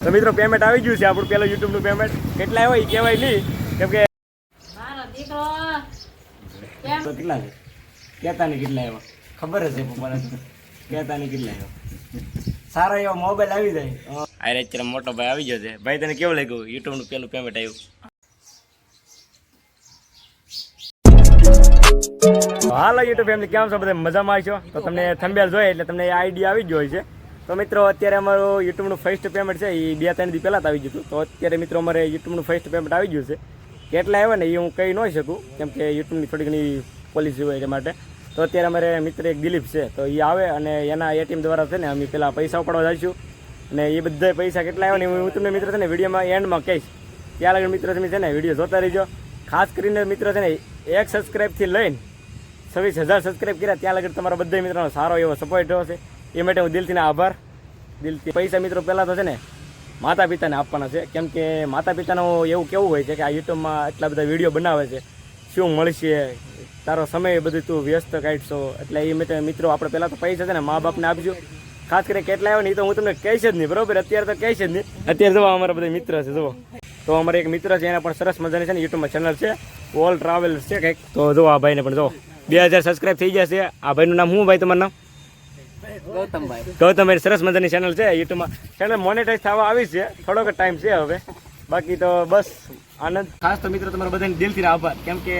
તો મિત્રો પેમેન્ટ આવી ગયું છે. આપણું પેલું યુટ્યુબનું પેમેન્ટ કેટલા આવ્યા એ કહેવાય નહીં. કેમ કે કેટલા છે? કહેતા નહીં કેટલા આવ્યા ખબર હશે છે પપ્પાને કહેતા નહીં કેટલા આવ્યા સારો એવો મોબાઈલ આવી જાય. આ અત્યારે મોટો ભાઈ આવી ગયો છે. ભાઈ તને કેવું લાગ્યું? યુટ્યુબનું પેલું પેમેન્ટ આવ્યું? હાલો યુટ્યુબ ફેમિલી કેમ છો? બધા મજામાં આવશો તો તમને થંબેલ જોઈએ એટલે તમને આઈડિયા આવી ગયો હોય છે. તો મિત્રો, અત્યારે અમારું યુટ્યુબનું ફર્સ્ટ પેમેન્ટ છે એ બે ત્રણ દી પહેલાં આવી હતું. તો અત્યારે મિત્રો અમારે યુટ્યુબનું ફર્સ્ટ પેમેન્ટ આવી ગયું છે. કેટલા આવ્યા ને એ હું કહી ન શકું, કેમ કે યુટ્યુબની થોડી ઘણી પોલિસી હોય એ માટે. તો અત્યારે અમારે મિત્ર એક દિલીપ છે, તો એ આવે અને એના એટીએમ દ્વારા છે ને, અમે પહેલાં પૈસા ઉપાડવા જઈશું. અને એ બધા પૈસા કેટલા આવ્યા ને, હું તમને મિત્ર છે ને, વિડીયોમાં એન્ડમાં કહીશ. ત્યાં લગન મિત્ર તમે છે ને, વીડિયો જોતા રહીજો. ખાસ કરીને મિત્ર છે ને, એક સબસ્ક્રાઈબથી લઈને છવ્વીસ હજાર સબસ્ક્રાઈબ કર્યા, ત્યાં લગન તમારા બધા મિત્રોનો સારો એવો સપોર્ટ છે એ માટે હું દિલથી આભાર. દિલથી પૈસા મિત્રો પહેલાં તો છે ને માતા પિતાને આપવાના છે. કેમ કે માતા પિતાનું એવું કેવું હોય છે કે આ યુટ્યુબમાં એટલા બધા વીડિયો બનાવે છે. શું મળશે? તારો સમય બધું તું વ્યસ્ત કાઢશો. એટલે એ માટે મિત્રો આપણે પહેલાં તો પૈસા છે ને મા બાપને આપજો. ખાસ કરીને કેટલા આવ્યો ને એ તો હું તમને કહીશ જ નહીં. બરોબર? અત્યારે તો કહીશ જ નહીં. અત્યારે જોવા અમારા બધા મિત્ર છે, જુઓ. તો અમારે એક મિત્ર છે, એના પણ સરસ મજાની છે ને યુટ્યુબમાં ચેનલ છે. ઓલ ટ્રાવેલ્સ છે કંઈક. તો જુઓ આ ભાઈને પણ જુઓ. બે હજાર સબસ્ક્રાઈબ થઈ જશે. આ ભાઈનું નામ શું ભાઈ તમારું નામ? ગૌતમભાઈ ગૌતમભાઈ સરસ મજાની ચેનલ છે યુટ્યુબમાં ચેનલ મોનેટાઈઝ થવા આવી છે. થોડોક ટાઈમ છે હવે. બાકી તો બસ આનંદ. ખાસ તો મિત્રો તમારા બધાને દિલથી આભાર. કેમ કે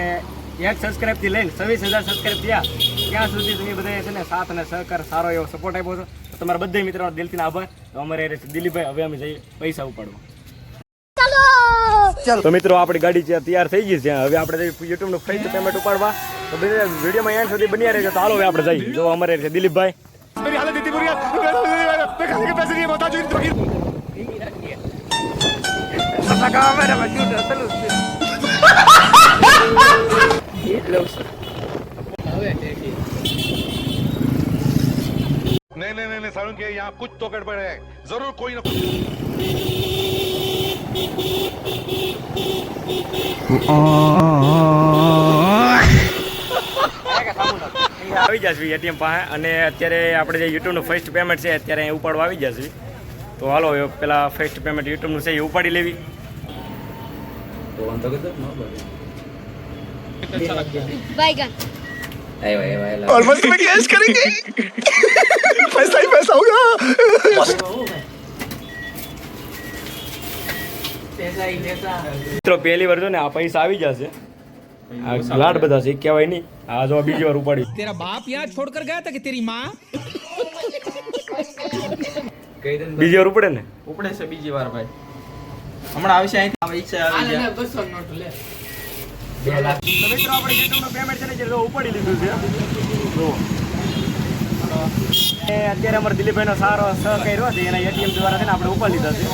એક સબસ્ક્રાઈબથી લઈને છવ્વીસ હજાર સબસ્ક્રાઈબ થયા ત્યાં સુધી તમે બધા છે ને સાથ અને સહકાર સારો એવો સપોર્ટ આપ્યો છો. તો તમારા બધા મિત્રોનો દિલથી આભાર. તો અમારે દિલીપભાઈ હવે અમે જઈએ પૈસા ઉપાડવા. તો મિત્રો આપણી ગાડી છે તૈયાર થઈ ગઈ છે હવે આપણે યુટ્યુબનું ફર્સ્ટ પેમેન્ટ ઉપાડવા. તો વિડીયોમાં એન્ડ સુધી બન્યા રહેજો. તો હાલો હવે આપણે જઈએ. જો અમારે છે દિલીપભાઈ नहीं नहीं नहीं नहीं सारुण के यहाँ कुछ तो गड़बड़ है जरूर कोई ना कुछ આવી જશે એટીએમ પાસે અને અત્યારે આપણે જે યુટ્યુબનું ફર્સ્ટ પેમેન્ટ છે અત્યારે અહીં ઉપાડવા આવી જશે તો હાલો હવે પેલા ફર્સ્ટ પેમેન્ટ યુટ્યુબનું છે એ ઉપાડી લેવી बैगन और मस्त में कैश करेंगे पैसा ही पैसा होगा મિત્રો પહેલી વાર જો ને આ પૈસા આવી જશે આ લાડ બધા છે એ કહેવાય નહીં આ જો બીજી વાર ઉપાડી तेरा बाप यहाँ छोड़कर गया था कि तेरी माँ બીજી વાર ઉપડે ને ઉપડે છે બીજી વાર ભાઈ હમણાં આવશે અહીંથી આ ઈચ્છા આવી જાય બસો નોટ લે. તો મિત્રો આપણે જેટલું પેમેન્ટ છે ને જે ઉપાડી લીધું છે જો. અત્યારે અમારે દિલીપભાઈનો સારો સહકાર રહ્યો છે એના એટીએમ દ્વારા છે ને આપણે ઉપર લીધા છે.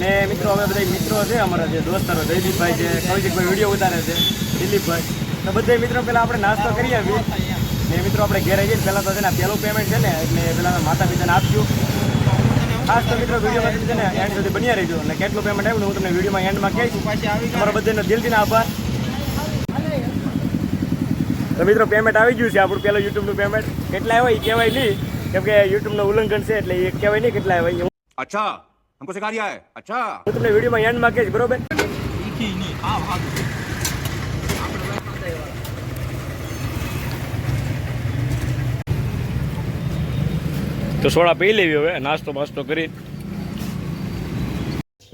ને મિત્રો હવે બધા મિત્રો છે અમારા જે દોસ્તારો જયદીપભાઈ છે કૌશિકભાઈ વીડિયો ઉતારે છે દિલીપભાઈ. તો બધા મિત્રો પહેલાં આપણે નાસ્તો કરી આવીએ. ને મિત્રો આપણે ઘેર આવીએ પહેલાં તો છે ને પહેલું પેમેન્ટ છે ને એટલે પહેલાં માતા પિતાને આપજો. ખાસ તો મિત્રો વિડીયોમાં છે ને એન્ડ સુધી બન્યા રહીજો. અને કેટલું પેમેન્ટ આવ્યું હું તમને વિડીયોમાં એન્ડમાં કહીશ. તમારા બધાનો દિલથી આભાર. તો મિત્રો પેમેન્ટ આવી ગયું છે. આપણું પહેલાં યુટ્યુબનું પેમેન્ટ કેટલા હોય એ કહેવાય નહીં. કેમ કે યુટ્યુબનું ઉલ્લંઘન છે એટલે એ કહેવાય નહીં કેટલા હોય. અચ્છા હમકો સિખા રહ્યા હે અચ્છા. હું તમને વિડીયોમાં એન્ડમાં કહીશ. બરોબર? તો સોડા પી લેવી હવે નાસ્તો બાસ્તો કરી.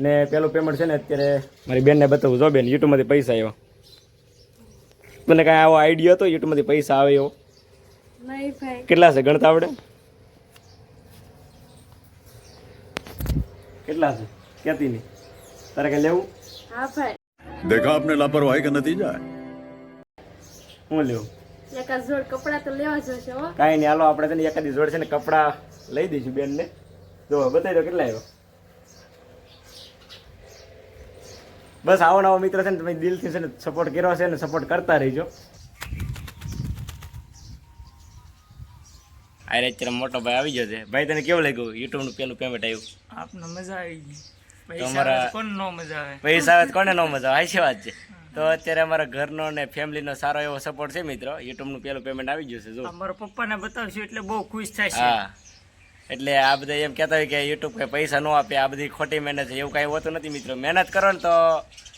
ને પેલું પેમેન્ટ છે ને અત્યારે મારી બેનને બતાવું. જો બેન યુટ્યુબમાંથી પૈસા આવ્યા. તને કાંઈ આવો આઈડિયો હતો? યુટ્યુબમાંથી પૈસા આવે એવો? કેટલા છે? ગણતા આવડે? કેટલા છે? કેતી નહીં તારે કઈ લેવું? દેખા આપને લાપરવાહી કે નથી જાય? હું લેવું? એકાદ જોડ હાલો આપણે તને જોડ છે ને કપડા લઈ દઈશું બેનને. જો બતાવી દો કેટલા આવ્યો. બસ આવો નવો મિત્ર છે ને તમે દિલથી છે ને સપોર્ટ કર્યો છે ને સપોર્ટ કરતા રહીજો. અરે અત્યારે મોટો ભાઈ આવી ગયો છે. ભાઈ તને કેવું લાગ્યું? યુટ્યુબનું પેલું પેમેન્ટ આવ્યું? આપને મજા આવી ગઈ. તમારા કોને નો મજા આવે? પૈસા આવે કોને નો મજા આવે? આ વાત છે? તો અત્યારે અમારા ઘરનો ને ફેમિલીનો સારો એવો સપોર્ટ છે મિત્રો. યુટ્યુબનું પેલું પેમેન્ટ આવી ગયું છે જો. અમારા મારા પપ્પાને બતાવશું એટલે બહુ ખુશ થાય હા. એટલે આ બધા એમ કહેતા હોય કે યુટ્યુબ કંઈ પૈસા ન આપે આ બધી ખોટી મહેનત છે એવું કાંઈ હોતું નથી મિત્રો. મહેનત કરો ને તો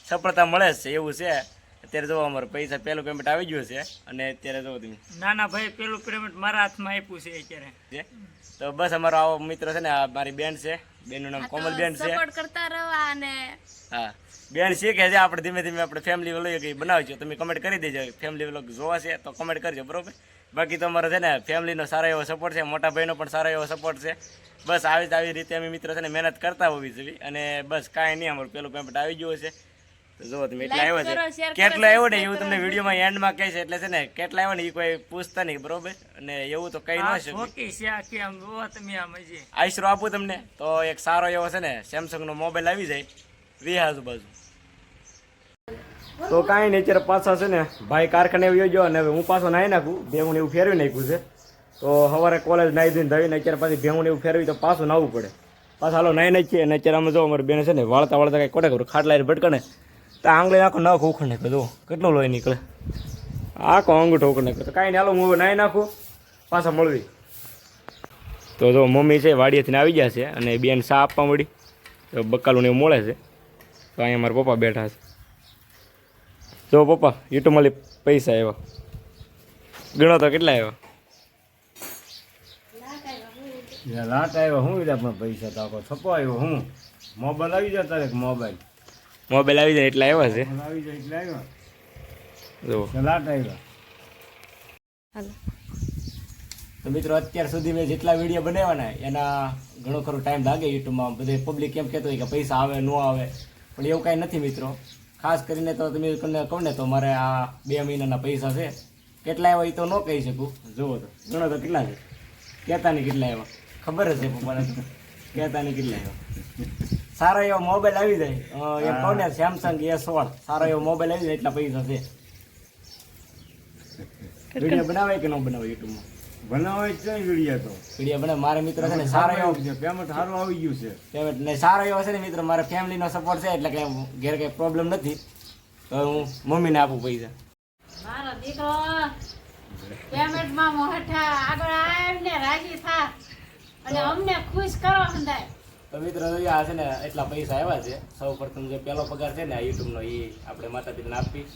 સફળતા મળે જ છે એવું છે. અત્યારે જો અમારું પૈસા પહેલું પેમેન્ટ આવી ગયું છે અને અત્યારે જો તમે ના ના ભાઈ પેલું પેમેન્ટ મારા હાથમાં આપ્યું છે અત્યારે. તો બસ અમારો આવો મિત્ર છે ને આ મારી બેન છે. બેનનું નામ કોમલ બેન છે. સપોર્ટ કરતા રહો અને હા. બેન શીખે છે આપણે ધીમે ધીમે આપણે ફેમિલી વ્લોગ કંઈ બનાવજો. તમે કમેન્ટ કરી દેજો. ફેમિલી વ્લોગ જોવા છે તો કમેન્ટ કરજો બરોબર? બાકી તો અમારો છે ને ફેમિલીનો સારો એવો સપોર્ટ છે મોટા ભાઈનો પણ સારો એવો સપોર્ટ છે. બસ આવી જ આવી રીતે અમે મિત્રો છે ને મહેનત કરતા હોવી જોઈએ. અને બસ કાંઈ નહીં અમારું પેલું પેમેન્ટ આવી ગયું છે જો જુઓ તમે એટલા આવ્યો છે. કેટલો આવ્યો ને એવું તમને વિડીયોમાં એન્ડમાં કહે છે એટલે છે ને કેટલા આવ્યો ને એ કોઈ પૂછતા નહીં બરોબર? અને એવું તો કઈ ન છે આઈસરો આપું તમને? તો એક સારો એવો છે ને સેમસંગનો મોબાઈલ આવી જાય. વીસ આજુબાજુ તો કાંઈ નહીં, અત્યારે પાછા છે ને, ભાઈ કારખાને આવ્યો ગયો અને હવે હું પાછો નાહી નાખું. ભેહું એવું ફેરવી નાખ્યું છે. તો સવારે કોલેજ નાહી ધોઈને ધોઈને અત્યારે પાછી ભેહું એવું ફેરવી તો પાછું નાવું પડે. પાછા હાલો નાહી નાખીએ અને અત્યારે અમે જો અમારી બેન છે ને વાળતા વાળતા કંઈ કોટે કરું ખાટલા ભટકે તો આંગળી આખો નખ ઉખડ નાખ્યો જો કેટલો લોહી નીકળે. આખો અંગૂઠો ઉખડ નાખ્યો તો કાંઈ નહીં, હાલો હું નાહી નાખું, પાછા મળવી. તો જો મમ્મી છે વાડીએથી આવી ગયા છે અને બેન સા આપવા મળી. તો બકાલું એવું મળે છે. તો અહીંયા મારા પપ્પા બેઠા છે. જો પપ્પા યુટ્યુબમાં પૈસા આવ્યા ગણો તો કેટલા આવ્યા લાટ આવ્યો હું એટલે પણ પૈસા તો આખો છપ્પો આવ્યો હું? મોબાઈલ આવી જાય તારે મોબાઈલ? મોબાઈલ આવી જાય એટલા આવ્યા છે. આવી જાય એટલે આવ્યા જો. લાટ આવ્યા તો મિત્રો અત્યાર સુધી મેં જેટલા વીડિયો બનાવ્યા ને એના ઘણો ખરો ટાઈમ લાગે યુટ્યુબમાં બધે પબ્લિક કેમ કહેતો હોય કે પૈસા આવે ન આવે. પણ એવું કાંઈ નથી મિત્રો. ખાસ કરીને તો તમે તમને કહું ને તો મારે આ બે મહિનાના પૈસા છે. કેટલા એવા એ તો ન કહી શકું. જુઓ તો. ગણો તો કેટલા છે? કહેતા નહીં કેટલા એવા ખબર જ છે પપ્પાને કહેતા નહીં કેટલા એવા સારો એવો મોબાઈલ આવી જાય. એમ કહું ને સેમસંગ એ સોળ સારો એવો મોબાઈલ આવી જાય એટલા પૈસા છે. વીડિયો બનાવે કે ન બનાવે યુટ્યુબમાં બનાવે છે વીડિયો તો. વીડિયો બને મારે મિત્ર છે ને સારો એવો પેમેન્ટ સારું આવી ગયું છે. પેમેન્ટ ને સારો એવો છે ને મિત્ર મારા ફેમિલીનો સપોર્ટ છે એટલે કે ઘેર કંઈ પ્રોબ્લેમ નથી. તો હું મમ્મીને આપું પૈસા. મારો દીકરો પેમેન્ટમાં મોહઠા આગળ આવીને રાજી થા. અને અમને ખુશ કરો હંદાય તો મિત્ર જોઈએ આ છે ને એટલા પૈસા આવ્યા છે. સૌ પ્રથમ જે પહેલો પગાર છે ને આ યુટ્યુબનો એ આપણે માતાજીને આપી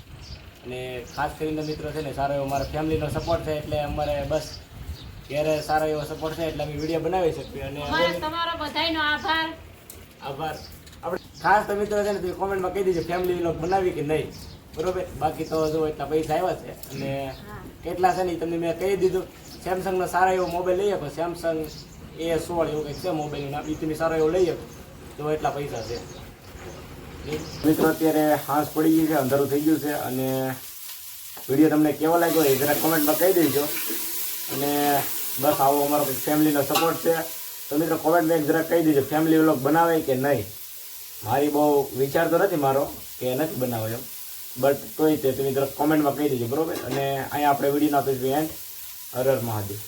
અને ખાસ કરીને મિત્રો છે ને સારો એવો મારા ફેમિલીનો સપોર્ટ છે એટલે અમારે બસ ઘેરે સારો એવો સપોર્ટ છે એટલે અમે વીડિયો બનાવી શકીએ અને તમારો બધાનો આભાર. આભાર. આપણે ખાસ તો મિત્રો છે ને તમે કોમેન્ટમાં કહી દીજો ફેમિલી વ્લોગ બનાવી કે નહીં. બરોબર? બાકી તો જો એટલા પૈસા આવ્યા છે અને કેટલા છે ને તમને મેં કહી દીધું. સેમસંગનો સારો એવો મોબાઈલ લઈ શકો. સેમસંગ એ સોળ એવું કંઈક છે મોબાઈલનું નામ. તમે સારો એવો લઈ શકો. તો એટલા પૈસા છે. મિત્રો અત્યારે હાંસ પડી ગઈ છે અંધારું થઈ ગયું છે અને વીડિયો તમને કેવો લાગ્યો એ જરા કોમેન્ટમાં કહી દેજો. અને બસ આવો અમારો ફેમિલીનો સપોર્ટ છે. તો મિત્રો કોમેન્ટમાં જરા કહી દેજો ફેમિલી વ્લોગ બનાવે કે નહીં? મારી બહુ વિચાર તો નથી મારો કે નથી બનાવો એમ બટ તોય તે તમે જરા કોમેન્ટમાં કહી દેજો, બરોબર? અને અહીંયા આપણે વીડિયો નાખીશું એન્ડ હર મહાદેવ.